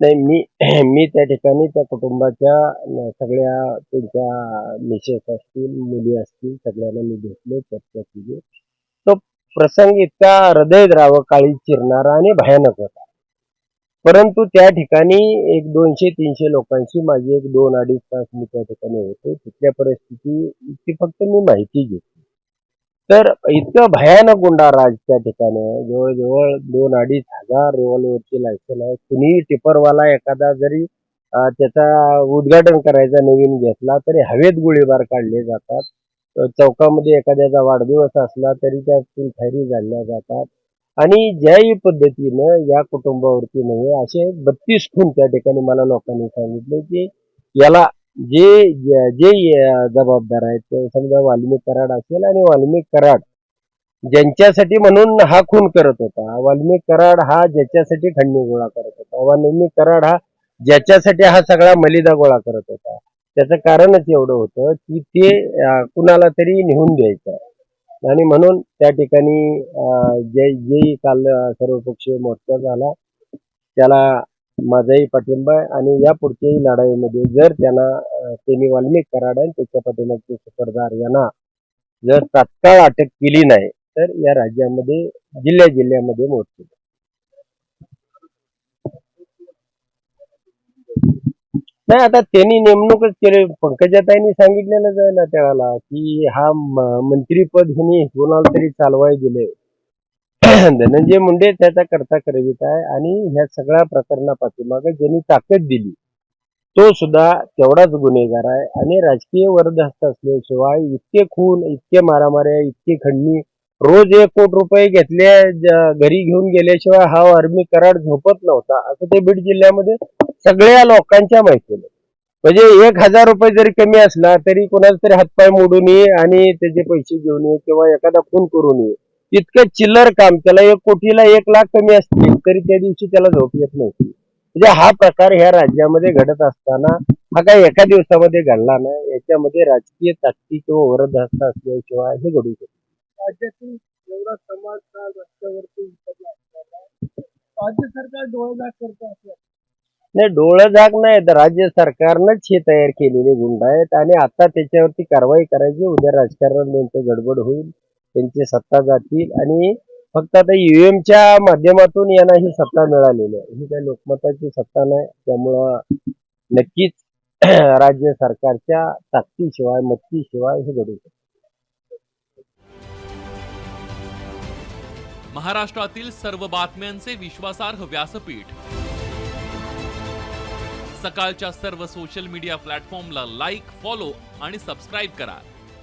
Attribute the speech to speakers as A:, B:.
A: नाही मी मी त्या ठिकाणी त्या कुटुंबाच्या सगळ्या त्यांच्या मिसेस असतील मुली असतील सगळ्यांना मी भेटलो चर्चा केली. तो प्रसंग इतका हृदयद्रावक काळी चिरणारा आणि भयानक होता. परंतु त्या ठिकाणी एक दोनशे तीनशे लोकांशी माझी एक दोन अडीच तास मी त्या ठिकाणी होतो. तिथल्या परिस्थिती फक्त मी माहिती घेतो तर इतकं भयानक गुंडाराज त्या ठिकाणी जवळजवळ दोन अडीच हजार रिव्हॉल्व्हरची लायसन आहे. कुणीही टिपरवाला एखादा जरी त्याचा उद्घाटन करायचा नवीन घेतला तरी हवेत गोळीबार काढले जातात. चौकामध्ये एखाद्याचा वाढदिवस असला तरी त्यातून फायरी झाडल्या जातात. आणि ज्याही पद्धतीनं या कुटुंबावरती नव्हे असे बत्तीस खून त्या ठिकाणी मला लोकांनी सांगितले की याला जे जे जबाबदार आहेत ते समजा वाल्मिक कराड असेल आणि वाल्मिक कराड ज्यांच्यासाठी म्हणून हा खून करत होता. वाल्मिक कराड हा ज्याच्यासाठी खंडणी गोळा करत होता. वाल्मिक कराड हा ज्याच्यासाठी हा सगळा मलिदा गोळा करत होता. त्याचं कारणच एवढं होतं की ते कुणाला तरी नेऊन द्यायचं. आणि म्हणून त्या ठिकाणी जे जे काल सर्वपक्षीय मोर्चा झाला त्याला माझाही पाठिंबा आहे आणि या पुढच्याही लढाईमध्ये जर त्यांना त्यांनी वाल्मिक कराड आणि त्याच्या पाठिंबाचे सुपरदार यांना जर तात्काळ अटक केली नाही तर या राज्यामध्ये जिल्ह्या जिल्ह्यामध्ये मोर्चे नाही आता त्यांनी नेमणूकच केले. पंकजाताईंनी सांगितलेलंच आहे ना त्याला की हा मंत्रीपद ह्यांनी कोणाला तरी चालवाय दिले धनंजय मुंडे त्याचा करता करीत आहे आणि ह्या सगळ्या प्रकरणा पाठीमागे ज्यांनी ताकद दिली तो सुद्धा तेवढाच गुन्हेगार आहे. आणि राजकीय वरदहस्त असल्याशिवाय इतके खून इतके मारामाऱ्या इतकी खंडणी रोज एक कोट रुपये घेतले घरी घेऊन गेल्याशिवाय हा आर्मी कराड झोपत नव्हता असं ते बीड जिल्ह्यामध्ये सगळ्या लोकांच्या माहितीने. म्हणजे एक हजार रुपये जरी कमी असला तरी कोणाचा तरी हातपाय मोडून ये आणि त्याचे पैसे घेऊन ये किंवा एखादा खून करून ये इतकं चिल्लर काम त्याला एक कोटीला एक लाख कमी असतील तरी त्या दिवशी त्याला झोप येत नव्हती. म्हणजे हा प्रकार ह्या राज्यामध्ये घडत असताना हा काही एका दिवसामध्ये घडला नाही. याच्यामध्ये राजकीय ताकदी किंवा वरदहस्त असल्याशिवाय हे घडू शकते
B: राज्यातील एवढा समाज काल रस्त्यावरती उतरला असताना राज्य सरकार डोळेदाग करतं असं
A: नाही डोळं जाग नाही तर राज्य सरकारनंच हे तयार केलेले गुंड आहेत आणि आता त्याच्यावरती कारवाई करायची उद्या राजकारण त्यांचं गडबड होईल. त्यांची सत्ता जातील आणि फक्त आता EVM च्या माध्यमातून यांना ही सत्ता मिळालेली आहे. ही काही लोकमताची सत्ता नाही त्यामुळं नक्कीच राज्य सरकारच्या ताकदीशिवाय मत्तीशिवाय हे घडू शकते
C: महाराष्ट्रातील सर्व बातम्यांचे विश्वासार्ह व्यासपीठ. सकाळच्या सर्व सोशल मीडिया प्लॅटफॉर्मला लाईक फॉलो आणि सबस्क्राईब करा.